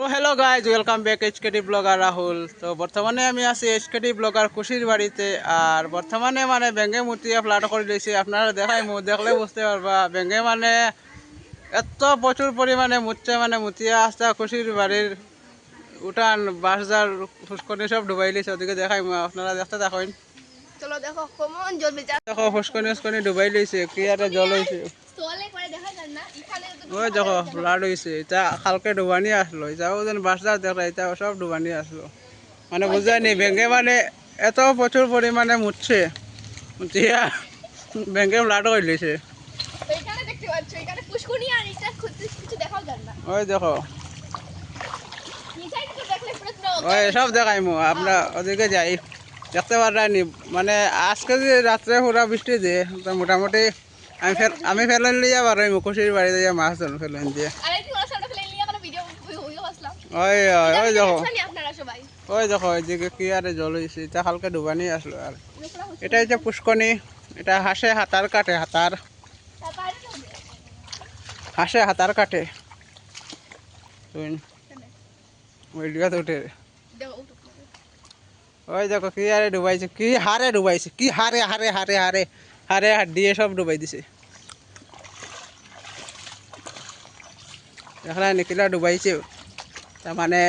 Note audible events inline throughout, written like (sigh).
তো hello guys welcome back HKT blogger Rahul তো বর্তমানে আমি আছি এইচকেটি ব্লগার খুশির বাড়িতে আর বর্তমানে মানে ব্যাঙ্গে মুটিয়ে ফ্লাট করে দিয়েছি। আপনারা দেখাই মু দেখলে বুঝতে পারবা। ব্যাঙ্গে মানে এত প্রচুর পরিমাণে মুচ্ছে মানে মুতিয়া আসতে খুশির বাড়ির উঠান বাসজার ফুসকনি সব ডুবাই লিছে ওদিকে দেখাই আপনারা দেখতে দেখেন দেখো ফুসকনি ফুসকনি ডুবাই লিছে কি আরে জল হয়েছে। ওই দেখো ফ্লাড হয়েছে এটা কালকে ডুবানি আসলো। এটাও যেন বাসদার দেখো এটা সব ডুবানি আসলো। মানে বুঝায়নি ব্যাঙ্কে মানে এত প্রচুর পরিমাণে মুছছে মুছিয়া ব্যাঙ্কে ফ্লাড হয়ে লিছে। ওই দেখো। পুরো পুরো ওই সব দেখাই মো আমরা ওদিকে যাই। দেখতে পারানি মানে আজকে যে রাত্রে পুরা বৃষ্টি দিয়ে মোটামুটি আমি ফেল আমি ফেলেন লিয়া পারো মুখুশির বাড়িতে যা মাছ ধরুন ফেলেন দিয়ে। ওই ওই ওই দেখো। ওই দেখো ওইদিকে কি আরে জল হয়েছে এটা হালকা ডুবানি আসলো আর এটা হচ্ছে পুষ্কনি এটা হাসে হাতার কাটে হাতার। হাসে হাতার কাটে। ভিডিওতে উঠে। দেখো ওই দেখো কি আরে ডুবাইছে কি হারে ডুবাইছে কি হারে হারে হারে হারে হারে হাত দিয়ে সব ডুবাই দিছে। দেখলা নিকিলা ডুবাইছে। তার মানে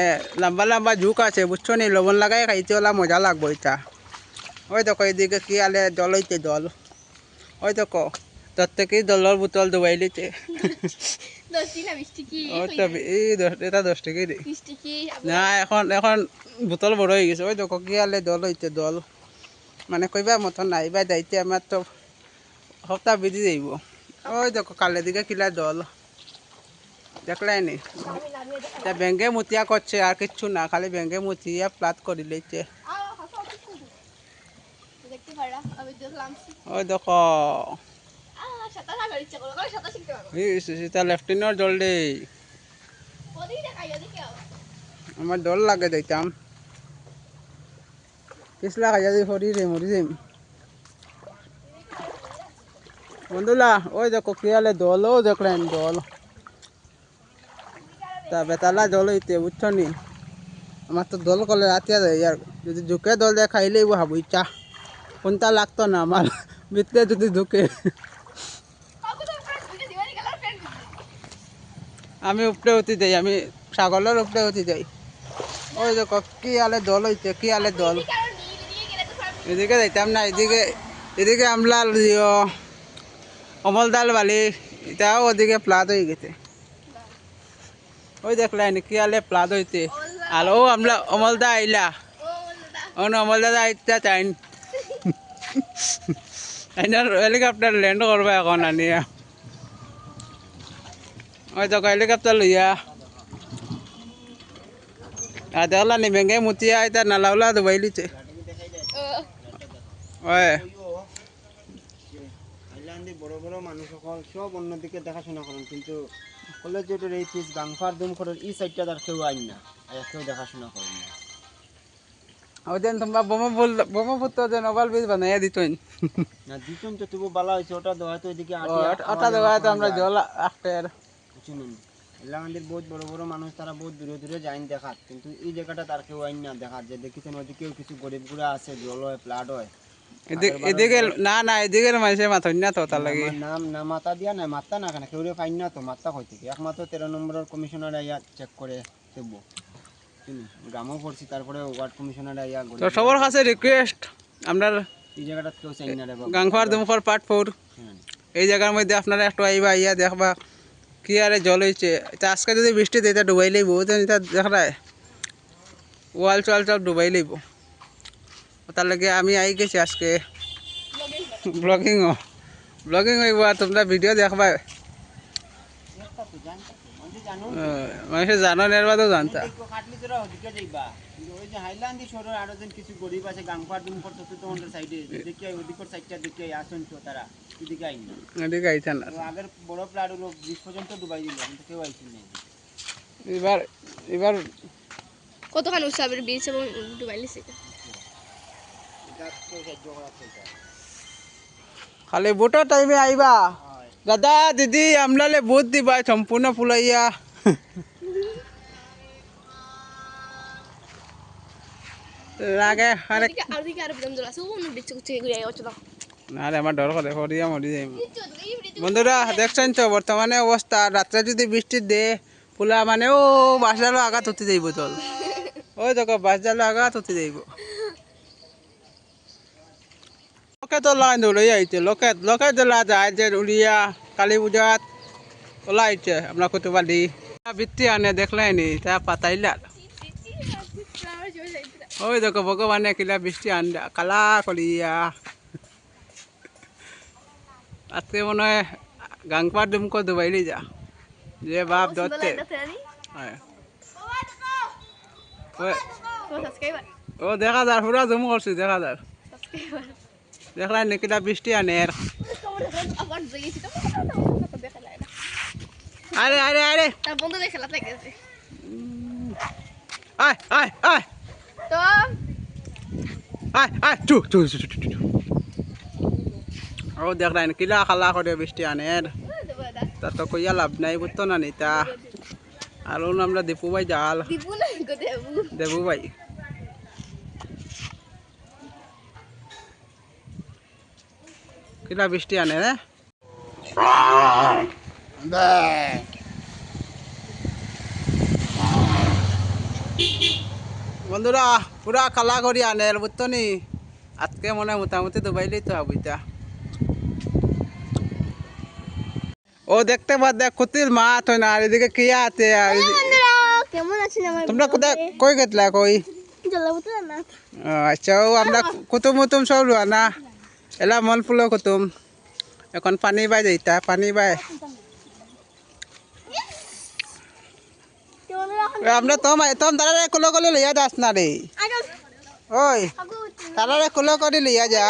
লম্বা লম্বা ঝুঁক আছে বুঝছ নি? লবণ লাগাই খাইতে ওলা মজা লাগবো এটা। ওই দেখো এদিকে কি আলে জল হইতে জল। ওই দেখো তোর থেকে জলের বোতল ডুবাই লিতে এটা দশ দিই না এখন এখন বোতল বড় হয়ে গেছে। ওই দেখো কি আলে দল হইতে দল মানে কইবার মতন নাই বা যাইতে আমার তো সপ্তাহ বেঁধে যাইব। ওই দেখো, কালের দিকে কিলা দল। দেখলাই নি? ব্যাঙ্গে মুতিয়া করছে, আর কিচ্ছু না, খালি ব্যাঙ্গে মুতিয়া প্লাট করে দেখলাম ওই দেখো। আমার ডর লাগে যাইতাম। পিছলা খাইয়া দি ফরি রে মরি যাইম বন্ধুলা, ওই দেখো কি আলে দলও দেখলেন দল তা বেতালা দল হইতে বুঝছ নি? আমার তো দল করলে রাতিয়া দেয় ইয়ার, যদি ঝুঁকে দল দেয় খাইলেই ভাবো, ইচ্ছা। কোনটা লাগতো না আমার ভিতরে যদি ফ্রেন্ড আমি উপরে উঠি যাই আমি ছাগলের উপরে উঠি যাই ওই দেখো কি আলে দল হইতে কি আলে দল। এদিকে যাইতাম না, এদিকে এদিকে আমলাল দিও অমলদাল বালি এটাও ওদিকে প্লাদ হয়ে গেছে। ওই দেখলেন কি আলে প্লাদ হইতে আর ও আমলা অমলদা আইলা। ও দাদা ও অমলদা আইতা চাইন আইনার হেলিকপ্টার ল্যান্ড করবা এখন আনিয়া ওই দেখো হেলিকপ্টার লইয়া। আর দেখলা নি বেঙ্গে মুতিয়া এটা নালাউলা দুবাই লিছে ওই। মানুষ সকল সব অন্যদিকে দেখাশোনা করেন কিন্তু এই পিস গাংফার দুম এই সাইডটা তার কেউ আইন না আর কেউ দেখাশোনা করেন না। তোমরা ব্রহ্মপুর ব্রহ্মপুত্র যে নবাল বীজ বানাইয়া দিতইন না তো তবু বালা ওটা দেওয়া তো এদিকে ওটা দেওয়া তো আমরা জল শুনুন বহুত বড় বড় মানুষ তারা বহুত দূরে দূরে যাইন দেখাত কিন্তু এই জায়গাটা তার কেউ আইন না দেখাত যে দেখিছেন ওদিকেও কিছু গরিব গুড়া আছে জল হয় ফ্লাড হয়। এদিকে এদিকে না না এদিকে মানুষের মাথন না তো তার লাগে। নাম না মাতা দিয়া না মাত্তা না কেন কেউ ফাইন না তো মাত্তা কই একমাত্র তেরো নম্বরের কমিশনার আইয়া চেক করে দেবো শুনুন গ্রামও পড়ছি তারপরে ওয়ার্ড কমিশনার আইয়া তো সবার কাছে রিকোয়েস্ট আমরা এই জায়গাটা কেউ চাই না রে গাংফার দুমফর পাট ফোর এই জায়গার মধ্যে আপনারা একটু আইবা দেখবা কি আরে জল হয়েছে আজকে যদি বৃষ্টি দেয় ডুবাই লইব দেখায় ওয়াল চোয়াল সব ডুবাই লইব তার লাগে আমি আই গেছি আজকে। ব্লগিংও। ব্লগিং হইব তোমরা ভিডিও দেখবা। জানতা মানুষের জানো জানতা। করতে তো তোমাদের সাইডে দেখি দেখি আসুন তো তারা। এদিকে আইন না। এদিকে আইছেন আগের বড় প্লাট হলো বিশ পর্যন্ত ডুবাই দিল কিন্তু কেউ আইসেন নাই এবার এবার কতখানি উৎসবের বীজ এবং ডুবাই খালি ভোটার টাইমে আইবা দাদা, দিদি, আমলালে ভোট দিবা সম্পূর্ণ ফুলাইয়া। বন্ধুরা, দেখছেন তো বর্তমানে অবস্থা রাত্রে যদি বৃষ্টি দে, ফুলা মানে ও বাস জালো আঘাত হতে যাইব চল ওই দেখো বাস জালো আঘাত হতে যাইব। লোকে তো লাইন ধরে আইছে লোকে লোকে দিলা যায় যে উড়িয়া কালী পূজাত ওলা আইছে আমরা কত পারি বৃত্তি আনে দেখলাই নি তা পাতাইলা ওই দেখো ভগবানে কিলা বৃষ্টি আন কালা করিয়া। আজকে মনে হয় গাংপা ডুমকো দুবাইলি যা যে বাপ ধরতে ও দেখা যার পুরা জমু করছি দেখা যার। দেখলাই নিকিলা বৃষ্টি আনে আরে। আরে আরে আয় আয় আয়। তো আয় আয় চু চু চু চু চু ও দেখলাই কিলা খালা করে বৃষ্টি আনে আর। তা তো কইয়া লাভ নাই বুঝতো না নিতা আর আমরা দীপু ভাই জাল দেবু। ভাই বৃষ্টি আনে রে বন্ধুরা পুরা কালা করি আনে বুঝতো নি? আজকে মনে হয় মোটামুটি দুবাইলেই তো বুঝতা ও দেখতে পার দেখ কুতির মাছ হয় না আর এদিকে কিয়া আছে আছেন তোমরা কোথায় কই গেতলা কই? আচ্ছা ও আমরা কুতুম উতুম সব লোৱা না? এলা মন ফুলো কুতুম এখন পানি বাই যাইতা পানি বাই। আমরা তোম তোম তারারে কুলো করে লইয়া যাস না রে ওই তারারে কুলো করে লইয়া যা।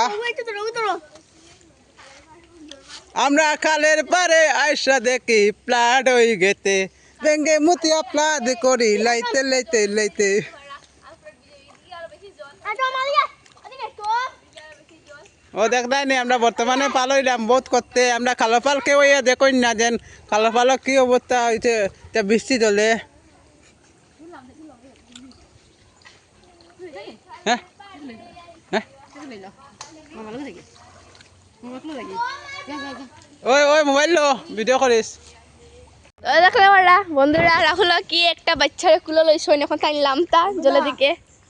আমরা খালের পারে আয়সা দেখি প্লাড হই গেতে বেঙ্গে মুতিয়া প্লাদ করি লাইতে লাইতে লাইতে। ও দেখদাই নি আমরা বর্তমানে পাল হইলাম বহুত করতে। আমরা খালো পাল কেউ ইয়া দেখই না যেন খালো পালক কি অবস্থা হয়েছে এটা বৃষ্টি চলে হ্যাঁ? হ্যাঁ? ওই ওই মোবাইল লো ভিডিও করিস। দেখলে আমরা বন্ধুরা, রাহুল কি একটা বাচ্চারে কুলো লইছ এখন টানলাম তা জলের দিকে।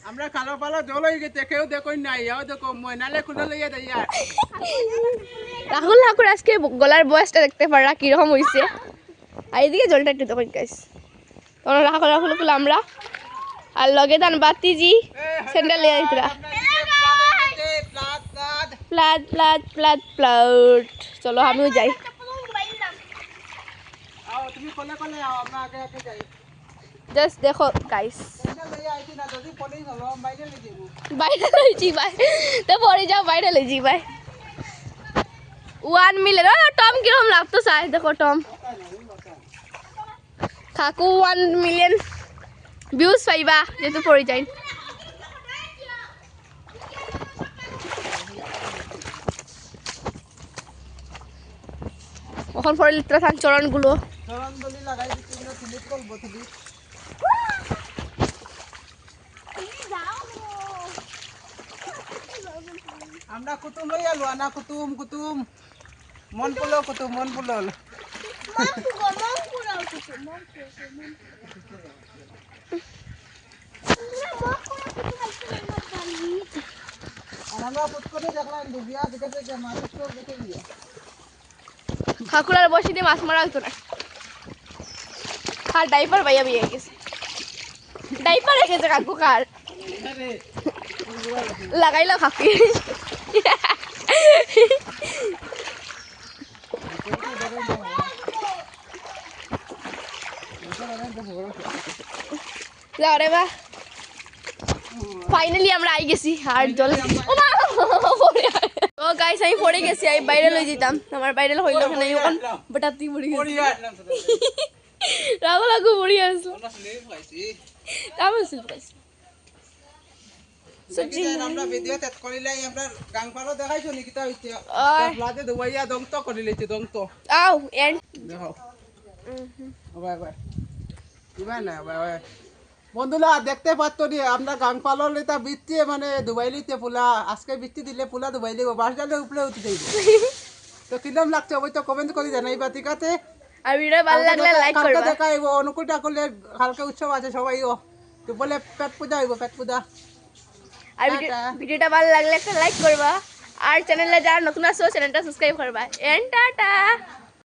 আমরা খালো পালো জল হয়ে গেছে কেউ দেখই নাই ইয়াও দেখো ময়নালে খুলে লইয়া দেয় ইয়ার রাহুল ঠাকুর আজকে গলার বয়সটা দেখতে পারা কীরকম হয়েছে আর এদিকে জলটা একটু তখন গাইস তখন রাহুল রাহুল কুলো আমরা। আর লগে দান বাতিজি স্যান্ডেল লিয়ে আইতরা। প্লাদ প্লাদ প্লাদ প্লাউট চলো আমিও যাই। তুমি কলে কলে আও আমরা আগে আগে যাই। জাস্ট দেখো গাইস বাইরে লইছি ভাই তো পরে যাও বাইরে লইছি ভাই ওয়ান ও টম কীরকম লাগতো চাই দেখো টম কাকু ওয়ান মিলিয়ন ভিউজ পাইবা, যেহেতু পড়ে যাই এখন পরে লিত্রা থান চরণগুলো চরণদলি লাগাই দিচ্ছি না স্লিপ করব তুমি আমরা কুতুম লইয়া লোয়া না কুতুম কুতুম। মন পুলো কুতুম মন পুলো। আর আমরা পুত করে দেখলাম দুবিয়া দেখে দেখে মানুষ তো দেখে গিয়া। কাকুলার বসে দিয়ে মাছ মারা হতো না। আর ডাইপার বাইয়া বিয়ে গেছে। ডাইপার রেখেছে কাকু কার। লাগাইলো কাকি যাও রে বা ফাইনালি আমরা আই গেছি আর জল ও মা! পড়ে আয়। ও গাইস আমি পড়ে গেছি আমি বাইরে লই যেতাম আমার বাইরে হইল না এখন বটাতি পড়ে গেছি পড়িয়া আসলাম তো রাগো লাগু পড়ে আসলো আমরা স্লিপ খাইছি আমি সিলপ্রাইজ সত্যি আমরা ভিডিও তেত করিলাই আমরা গাংপালো দেখাইছো নাকি তা হইছে প্লাতে দুবাইয়া দংত করি লইছে দংত। আও এন্ড দেখো। বাই বাই ইবা না বাই বাই বন্ধুরা দেখতে পাচ্ছ নি আমরা গাং পালন বৃত্তি মানে দুবাই লিতে পোলা আজকে বৃত্তি দিলে পোলা দুবাই লিব বাস ডালে উপরে উঠে যাইব। (laughs) তো কিরম লাগছে ওই তো কমেন্ট করে জানাইবা ঠিক আছে? আর ভিডিও ভালো লাগলে লাইক করবা। দেখা অনুকূলটা করলে কালকে উৎসব আছে সবাই ও। তো বলে পেট পূজা আইব পেট পূজা। আর। ভিডিওটা ভালো লাগলে একটা লাইক করবা। আর চ্যানেলে যারা নতুন আসো চ্যানেলটা সাবস্ক্রাইব করবা। And tata!